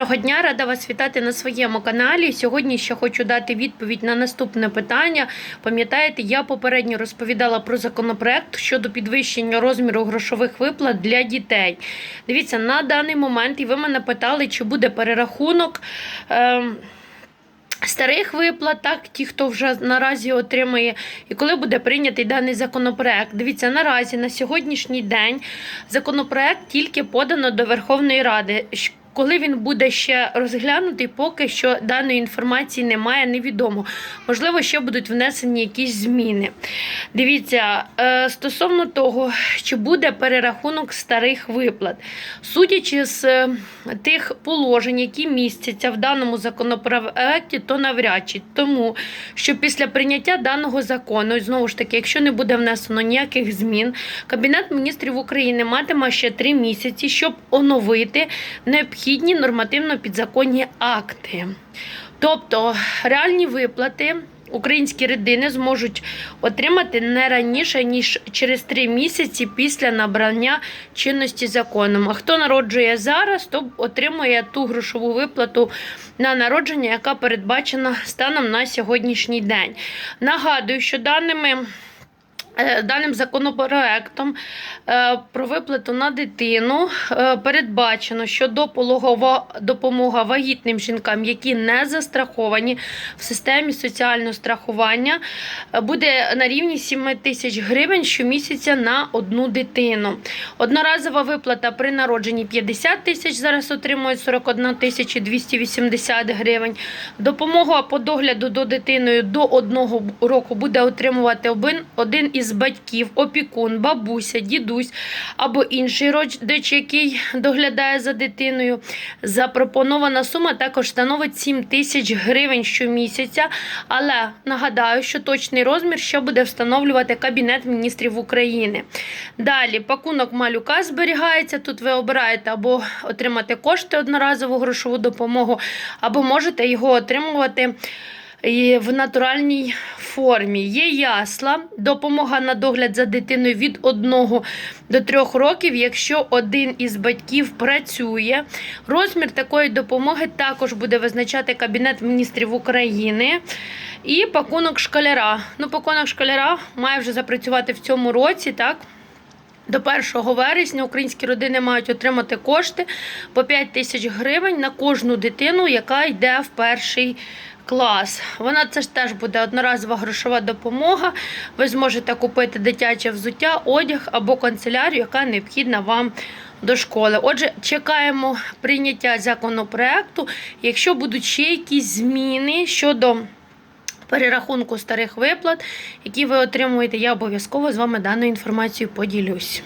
Доброго дня, рада вас вітати на своєму каналі. Сьогодні ще хочу дати відповідь на наступне питання. Пам'ятаєте, я попередньо розповідала про законопроект щодо підвищення розміру грошових виплат для дітей. Дивіться, на даний момент, і ви мене питали, чи буде перерахунок. ем, Старих виплат, так, ті, хто вже наразі отримує, і коли буде прийнятий даний законопроект. Дивіться, наразі на сьогоднішній день законопроект тільки подано до Верховної Ради. Коли він буде ще розглянутий, поки що даної інформації немає, невідомо. Можливо, ще будуть внесені якісь зміни. Дивіться, е, стосовно того, чи буде перерахунок старих виплат, судячи з е, тих положень, які містяться в даному законопроекті, то навряд чи тому, що після прийняття даного закону, і знову ж таки, якщо не буде внесено ніяких змін, Кабінет міністрів України матиме ще три місяці, щоб оновити необхідні нормативно підзаконні акти. Тобто реальні виплати. Українські родини зможуть отримати не раніше ніж через три місяці після набрання чинності законом. А хто народжує зараз, то отримує ту грошову виплату на народження, яка передбачена станом на сьогоднішній день. Нагадую, що даними. Е, Даним законопроектом е, про виплату на дитину е, передбачено, що допологова допомога вагітним жінкам, які не застраховані в системі соціального страхування, буде на рівні 7 тисяч гривень щомісяця на одну дитину. Одноразова виплата при народженні 50 тисяч, зараз отримують 41 тисяча 280 гривень. Допомога по догляду до дитиною до одного року буде отримувати один, один із батьків, опікун, бабуся, дідусь або інший родич, який доглядає за дитиною. Запропонована сума також становить 7 тисяч гривень щомісяця. Але нагадаю, що точний розмір ще буде встановлювати Кабінет міністрів України. Далі пакунок малюка зберігається. Тут ви обираєте або отримати кошти одноразову грошову допомогу, або можете його отримувати і в натуральній формі. Є ясла, допомога на догляд за дитиною від 1 до 3 років, якщо один із батьків працює. Розмір такої допомоги також буде визначати Кабінет міністрів України. І пакунок школяра. Ну, пакунок школяра має вже запрацювати в цьому році, так? До 1 вересня українські родини мають отримати кошти по 5 тисяч гривень на кожну дитину, яка йде в перший клас. Вона це ж теж буде одноразова грошова допомога. Ви зможете купити дитяче взуття, одяг або канцелярію, яка необхідна вам. До школи. Отже, чекаємо прийняття законопроекту. Якщо будуть ще якісь зміни щодо перерахунку старих виплат, які ви отримуєте, я обов'язково з вами даною інформацією поділюсь.